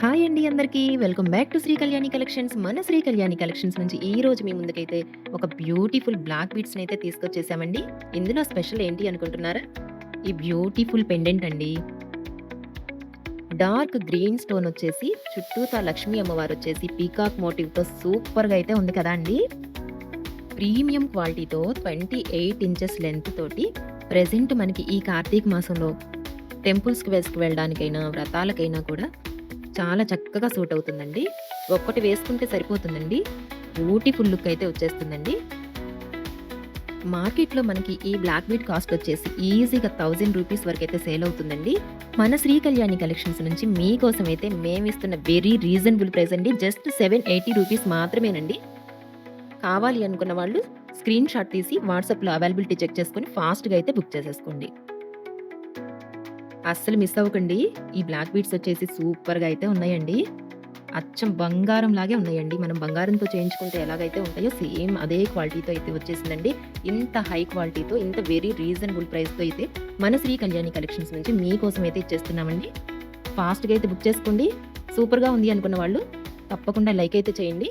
Hi అండి అందరికీ. Welcome back to Sri Kalyani collections. మన శ్రీ కళ్యాణి కలెక్షన్స్ నుంచి ఈ రోజు మీ ముందుకైతే ఒక బ్యూటిఫుల్ బ్లాక్ బీట్స్ అయితే తీసుకొచ్చేసామండి. ఇందులో స్పెషల్ ఏంటి అనుకుంటున్నారా? ఈ బ్యూటిఫుల్ పెండెంట్ అండి. డార్క్ గ్రీన్ స్టోన్ వచ్చేసి చుట్టూతా లక్ష్మీ అమ్మవారు వచ్చేసి పీకాక్ మోటివ్తో సూపర్గా అయితే ఉంది కదా అండి. ప్రీమియం క్వాలిటీతో ట్వంటీ ఎయిట్ ఇంచెస్ లెంత్ తోటి ప్రెజెంట్ మనకి ఈ కార్తీక మాసంలో టెంపుల్స్కి వేసుకు వెళ్ళడానికైనా వ్రతాలకైనా కూడా చాలా చక్కగా సూట్ అవుతుందండి. ఒక్కటి వేసుకుంటే సరిపోతుందండి. బ్యూటిఫుల్ లుక్ అయితే వచ్చేస్తుందండి. మార్కెట్లో మనకి ఈ బ్లాక్ బీట్ కాస్ట్ వచ్చేసి ఈజీగా థౌజండ్ రూపీస్ వరకు అయితే సేల్ అవుతుందండి. మన శ్రీ కళ్యాణి కలెక్షన్స్ నుంచి మీకోసం అయితే మేము ఇస్తున్న వెరీ రీజనబుల్ ప్రైస్ అండి. జస్ట్ సెవెన్ ఎయిటీ రూపీస్ మాత్రమేనండి. కావాలి అనుకున్న వాళ్ళు స్క్రీన్ షాట్ తీసి వాట్సాప్లో అవైలబిలిటీ చెక్ చేసుకొని ఫాస్ట్గా అయితే బుక్ చేసేసుకోండి. అస్సలు మిస్ అవ్వకండి. ఈ బ్లాక్ బీట్స్ వచ్చేసి సూపర్గా అయితే ఉన్నాయండి. అచ్చం బంగారం లాగే ఉన్నాయండి. మనం బంగారంతో చేయించుకుంటే ఎలాగైతే ఉంటాయో సేమ్ అదే క్వాలిటీతో అయితే వచ్చేసిందండి. ఇంత హై క్వాలిటీతో ఇంత వెరీ రీజనబుల్ ప్రైస్తో అయితే మన శ్రీ కళ్యాణి కలెక్షన్స్ నుంచి మీకోసం అయితే ఇచ్చేస్తున్నామండి. ఫాస్ట్గా అయితే బుక్ చేసుకోండి. సూపర్గా ఉంది అనుకున్న వాళ్ళు తప్పకుండా లైక్ అయితే చేయండి.